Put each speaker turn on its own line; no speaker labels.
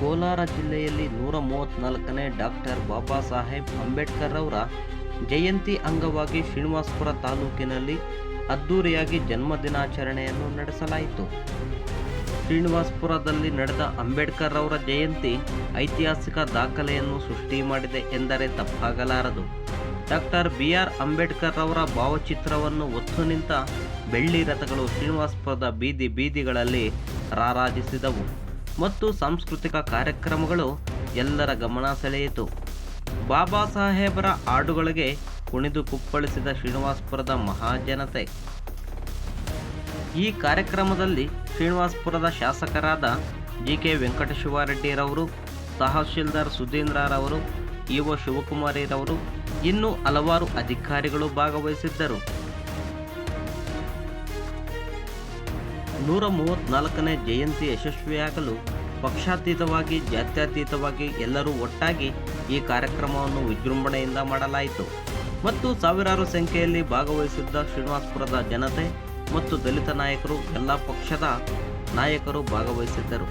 ಕೋಲಾರ ಜಿಲ್ಲೆಯಲ್ಲಿ ನೂರ ಮೂವತ್ತ್ನಾಲ್ಕನೇ ಡಾಕ್ಟರ್ ಬಾಬಾ ಸಾಹೇಬ್ ಅಂಬೇಡ್ಕರ್ ಅವರ ಜಯಂತಿ ಅಂಗವಾಗಿ ಶ್ರೀನಿವಾಸಪುರ ತಾಲೂಕಿನಲ್ಲಿ ಅದ್ದೂರಿಯಾಗಿ ಜನ್ಮದಿನಾಚರಣೆಯನ್ನು ನಡೆಸಲಾಯಿತು. ಶ್ರೀನಿವಾಸಪುರದಲ್ಲಿ ನಡೆದ ಅಂಬೇಡ್ಕರ್ ಅವರ ಜಯಂತಿ ಐತಿಹಾಸಿಕ ದಾಖಲೆಯನ್ನು ಸೃಷ್ಟಿ ಮಾಡಿದೆ ಎಂದರೆ ತಪ್ಪಾಗಲಾರದು. ಡಾಕ್ಟರ್ ಬಿ ಆರ್ ಅಂಬೇಡ್ಕರ್ ಅವರ ಭಾವಚಿತ್ರವನ್ನು ಒತ್ತು ನಿಂತ ಬೆಳ್ಳಿ ರಥಗಳು ಶ್ರೀನಿವಾಸಪುರದ ಬೀದಿ ಬೀದಿಗಳಲ್ಲಿ ರಾರಾಜಿಸಿದವು. ಮತ್ತು ಸಾಂಸ್ಕೃತಿಕ ಕಾರ್ಯಕ್ರಮಗಳು ಎಲ್ಲರ ಗಮನ ಸೆಳೆಯಿತು. ಬಾಬಾ ಸಾಹೇಬರ ಹಾಡುಗಳಿಗೆ ಕುಣಿದು ಕುಪ್ಪಳಿಸಿದ ಶ್ರೀನಿವಾಸ್ಪುರದ ಮಹಾಜನತೆ. ಈ ಕಾರ್ಯಕ್ರಮದಲ್ಲಿ ಶ್ರೀನಿವಾಸ್ಪುರದ ಶಾಸಕರಾದ ಜಿ ಕೆ ವೆಂಕಟಶಿವಾರೆಡ್ಡಿರವರು ತಹಶೀಲ್ದಾರ್ ಸುಧೀಂದ್ರರವರು ಇ ಒ ಶಿವಕುಮಾರಿರವರು, ಇನ್ನೂ ಹಲವಾರು ಅಧಿಕಾರಿಗಳು ಭಾಗವಹಿಸಿದ್ದರು. ನೂರ ಮೂವತ್ತ್ನಾಲ್ಕನೇ ಜಯಂತಿ ಯಶಸ್ವಿಯಾಗಲು ಪಕ್ಷಾತೀತವಾಗಿ, ಜಾತ್ಯತೀತವಾಗಿ ಎಲ್ಲರೂ ಒಟ್ಟಾಗಿ ಈ ಕಾರ್ಯಕ್ರಮವನ್ನು ವಿಜೃಂಭಣೆಯಿಂದ ಮಾಡಲಾಯಿತು. ಮತ್ತು ಸಾವಿರಾರು ಸಂಖ್ಯೆಯಲ್ಲಿ ಭಾಗವಹಿಸಿದ್ದ ಶ್ರೀನಿವಾಸಪುರದ ಜನತೆ ಮತ್ತು ದಲಿತ ನಾಯಕರು, ಎಲ್ಲ ಪಕ್ಷದ ನಾಯಕರು ಭಾಗವಹಿಸಿದ್ದರು.